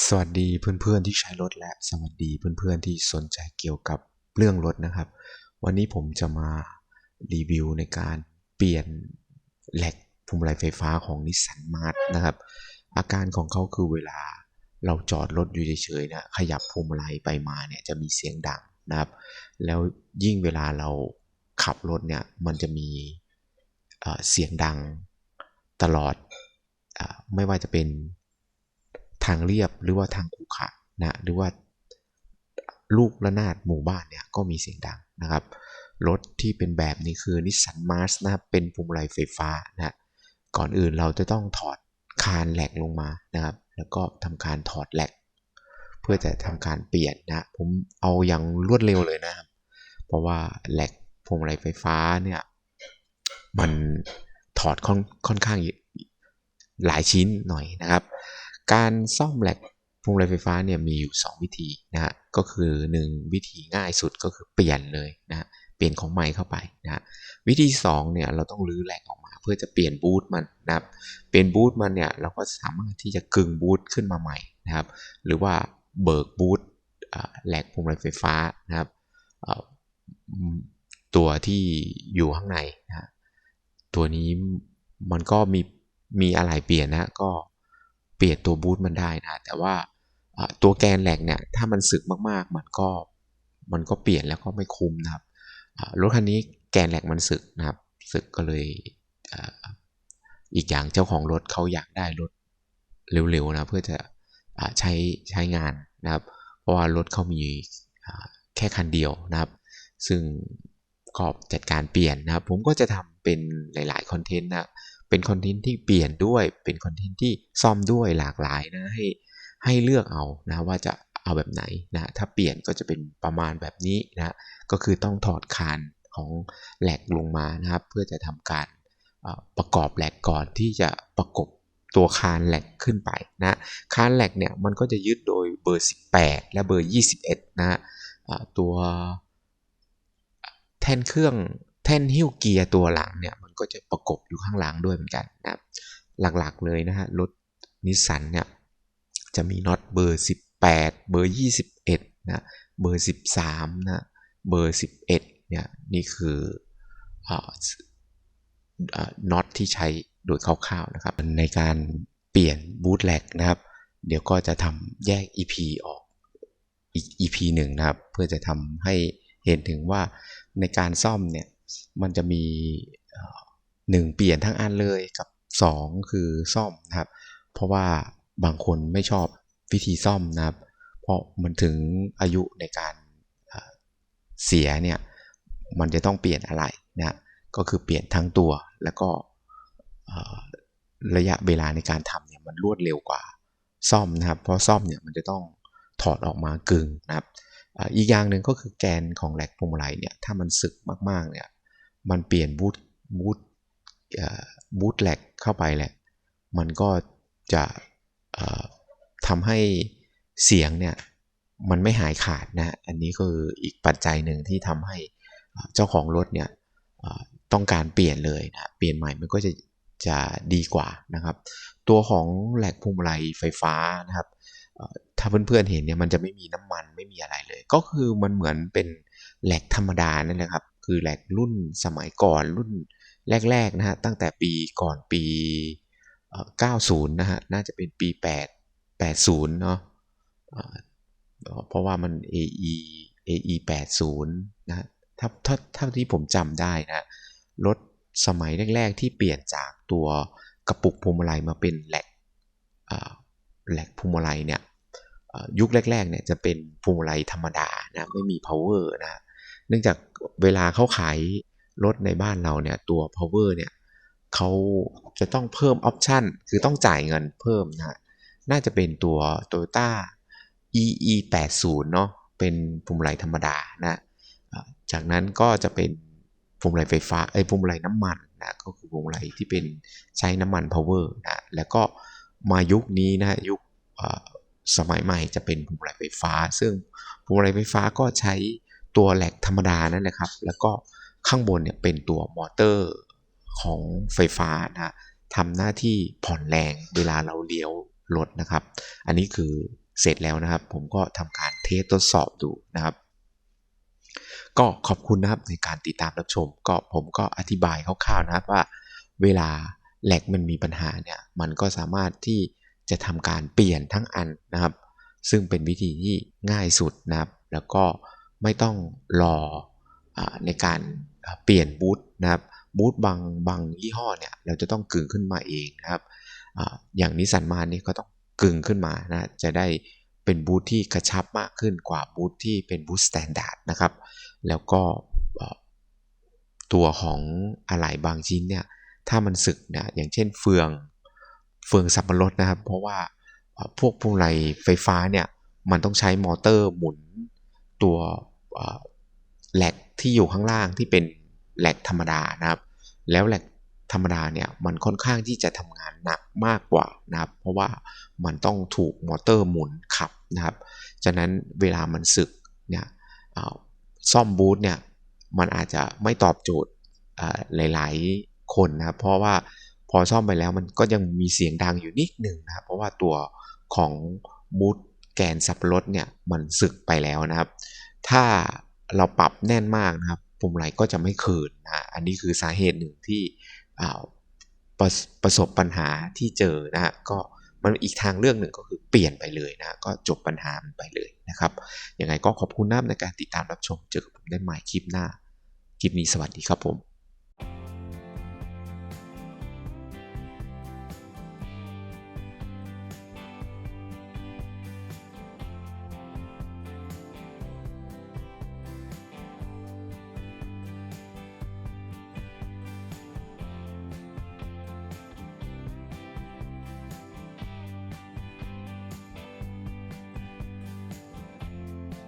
สวัสดีเพื่อนๆที่ใช้รถและสวัสดีเพื่อนๆที่สนใจเกี่ยวกับเรื่องรถนะครับ วันนี้ผมจะมารีวิวในการเปลี่ยนแหลกพวงมาลัยไฟฟ้าของนิสสันมาร์นะครับ อาการของเขาคือเวลาเราจอดรถอยู่เฉยๆนะขยับพวงมาลัยไปมาเนี่ยจะมีเสียงดังนะครับ แล้วยิ่งเวลาเราขับรถเนี่ยมันจะมีเสียงดังตลอดอไม่ว่าจะเป็น ทางเรียบหรือว่าทางขรุขระนะหรือว่าลูกระนาดหมู่บ้านเนี่ยก็มีเสียงดังนะครับรถที่เป็นแบบนี้คือนิสสันมาร์สนะครับเป็นพวงมาลัยไฟฟ้านะก่อนอื่นเราจะต้องถอดคานแหลกลงมานะครับ แล้วก็ทำการถอดแหลก เพื่อจะทำการเปลี่ยนนะผมเอาอย่างรวดเร็วเลยนะครับ เพราะว่าแหลกพวงมาลัยไฟฟ้าเนี่ยมันถอดค่อนค่อนข้างหลายชิ้นหน่อยนะครับ การซ่อมแหลกพวงมาลัยไฟฟ้าเนี่ยมีอยู่ 2 วิธีนะฮะก็คือ 1 วิธีง่ายสุดก็คือเปลี่ยนเลยนะเปลี่ยนของใหม่เข้าไปนะวิธี2เนี่ยเราต้องรื้อแหลกออกมา เพื่อจะเปลี่ยนบูทมันนะครับเปลี่ยนบูทมันเนี่ยเราก็สามารถที่จะกึ่งบูทขึ้นมาใหม่นะครับ หรือว่าเบิกบูทแหลกพวงมาลัยไฟฟ้านะครับตัวที่อยู่ข้างในนะตัวนี้มันก็มีมีอะไรเปลี่ยนนะก็ ปลี่ยนตัวบูทมันได้นะแต่ว่าตัวแกนแหลกเนี่ยถ้ามันสึกมากๆ มันก็มันก็เปลี่ยนแล้วก็ไม่คุ้มนะครับรถคันนี้แกนแหลกมันสึกนะครับสึกก็เลยอีกอย่างเจ้าของรถเขาอยากได้รถเร็วๆนะเพื่อจะใช้ใช้งานนะครับ เพราะว่ารถเขามีแค่คันเดียวนะครับ ซึ่งก็จัดการเปลี่ยนนะครับ ผมก็จะทำเป็นหลายๆคอนเทนต์นะ เป็นคอนเทนต์ที่เปลี่ยนด้วย เป็นคอนเทนต์ที่ซ่อมด้วยหลากหลายนะให้ให้เลือกเอานะว่าจะเอาแบบไหนนะถ้าเปลี่ยนก็จะเป็นประมาณแบบนี้นะก็คือต้องถอดคานของแหลกลงมานะครับเพื่อจะทำการประกอบแหลกก่อนที่จะประกบตัวคานแหลกขึ้นไปนะคานแหลกเนี่ยมันก็จะยึดโดยเบอร์ 18 และเบอร์ 21 นะตัวแท่นเครื่อง แท่นหิ้วเกียร์ตัวหลังเนี่ยมันก็จะประกบอยู่ข้างหลังด้วยเหมือนกันนะครับหลักๆเลยนะฮะรถนิสสันเนี่ยจะมีน็อตเบอร์ 18 เบอร์ 21นะเบอร์ 13นะเบอร์ 11เนี่ยนี่คือน็อตที่ใช้โดยคร่าวๆนะครับ ในการเปลี่ยนบูทแลกนะครับ เดี๋ยวก็จะทำแยก EP ออกอีก EP หนึ่งนะครับ เพื่อจะทำให้เห็นถึงว่าในการซ่อมเนี่ย มันจะมีหนึ่งเปลี่ยนทั้งอันเลยกับ 2 คือซ่อมนะครับ เพราะว่าบางคนไม่ชอบวิธีซ่อมนะครับ เพราะมันถึงอายุในการเสียเนี่ยมันจะต้องเปลี่ยนอะไรนะก็คือเปลี่ยนทั้งตัวแล้วก็ระยะเวลาในการทำเนี่ยมันรวดเร็วกว่าซ่อมนะครับ เพราะซ่อมเนี่ยมันจะต้องถอดออกมากึ่งนะครับอีกอย่างหนึ่งก็คือแกนของแหลกพวงมาลัยเนี่ยถ้ามันสึกมากๆเนี่ย มันเปลี่ยนบูทบูทบูทแหลกเข้าไปแหละ มันก็จะทำให้เสียงเนี่ยมันไม่หายขาดนะ อันนี้คืออีกปัจจัยหนึ่งที่ทำให้เจ้าของรถเนี่ยต้องการเปลี่ยนเลยนะ เปลี่ยนใหม่มันก็จะจะดีกว่านะครับ ตัวของแหลกพวงมาลัยไฟฟ้านะครับ ถ้าเพื่อนๆเห็นเนี่ยมันจะไม่มีน้ำมันไม่มีอะไรเลย ก็คือมันเหมือนเป็นแหลกธรรมดานั่นแหละครับ คือแหลกรุ่นสมัยก่อนรุ่นแรกๆนะฮะตั้งแต่ปีก่อนปี 90 นะฮะน่าจะเป็นปี 8 80 เนาะเพราะว่ามัน AE AE 80 นะถ้าถ้าถ้าที่ผมจำได้นะรถสมัยแรก ๆ ที่เปลี่ยนจากตัวกระปุกพวงมาลัยมาเป็นแหลกแหลกพวงมาลัยเนี่ยยุคแรกๆเนี่ยจะเป็นพวงมาลัยธรรมดานะไม่มี power นะ นื่องจากเวลาเขาขายรถในบ้านเราเนี่ยตัว power เนี่ยเขาจะต้องเพิ่มออปชันคือต้องจ่ายเงินเพิ่มนะน่าจะเป็นตัว Toyota EE 80เนาะเป็นพวงมาลัยธรรมดานะจากนั้นก็จะเป็นพวงมาลัยไฟฟ้าไอ้พวงมาลัยน้ำมันนะก็คือพวงมาลัยที่เป็นใช้น้ำมัน power นะแล้วก็มายุคนี้นะยุคสมัยใหม่จะเป็นพวงมาลัยไฟฟ้า ซึ่งพวงมาลัยไฟฟ้าก็ใช้ ตัวแหลกธรรมดานั่นแหละครับ แล้วก็ข้างบนเนี่ยเป็นตัวมอเตอร์ของไฟฟ้านะทำหน้าที่ผ่อนแรงเวลาเราเลี้ยวรถนะครับ อันนี้คือเสร็จแล้วนะครับ ผมก็ทำการเทสทดสอบดูนะครับ ก็ขอบคุณนะครับในการติดตามรับชม ก็ผมก็อธิบายคร่าวๆนะครับว่า เวลาแหลกมันมีปัญหาเนี่ยมันก็สามารถที่จะทำการเปลี่ยนทั้งอันนะครับ ซึ่งเป็นวิธีที่ง่ายสุดนะครับ แล้วก็ ไม่ต้องรออในการเปลี่ยนบูตนะครับบูตบางบางยี่ห้อเนี่ยเราจะต้องกึ่งขึ้นมาเองนะครับออย่างนิสันมานี่ก็ต้องกึ่งขึ้นมานะจะได้เป็นบูตที่กระชับมากขึ้นกว่าบูตที่เป็นบูตสแตนดาร์ดนะครับแล้วก็ตัวของอะไหล่บางชิ้นเนี่ยถ้ามันสึกเนี่ยอย่างเช่นเฟืองเฟืองสับปะรดนะครับ เพราะว่าพวกพวงไรไฟฟ้าเนี่ยมันต้องใช้มอเตอร์หมุนตัว แหลกที่อยู่ข้างล่างที่เป็นแหลกธรรมดานะครับ แล้วแหลกธรรมดาเนี่ยมันค่อนข้างที่จะทำงานหนักมากกว่านะครับ เพราะว่ามันต้องถูกมอเตอร์หมุนขับนะครับฉะนั้นเวลามันสึกเนี่ยซ่อมบูทเนี่ยมันอาจจะไม่ตอบโจทย์หลาย ๆ คนนะครับ เพราะว่าพอซ่อมไปแล้วมันก็ยังมีเสียงดังอยู่นิดหนึ่งนะครับ เพราะว่าตัวของบูทแกนสับปะรดเนี่ยมันสึกไปแล้วนะครับ ถ้าเราปรับแน่นมากนะครับปุ่มไหลก็จะไม่คืนนะอันนี้คือสาเหตุหนึ่งที่ประประสบปัญหาที่เจอนะฮะก็มันอีกทางเรื่องหนึ่งก็คือเปลี่ยนไปเลยนะก็จบปัญหามันไปเลยนะครับยังไงก็ขอบคุณน้ำในการติดตามรับชมเจอกับผมได้ใหม่คลิปหน้าคลิปนี้สวัสดีครับผม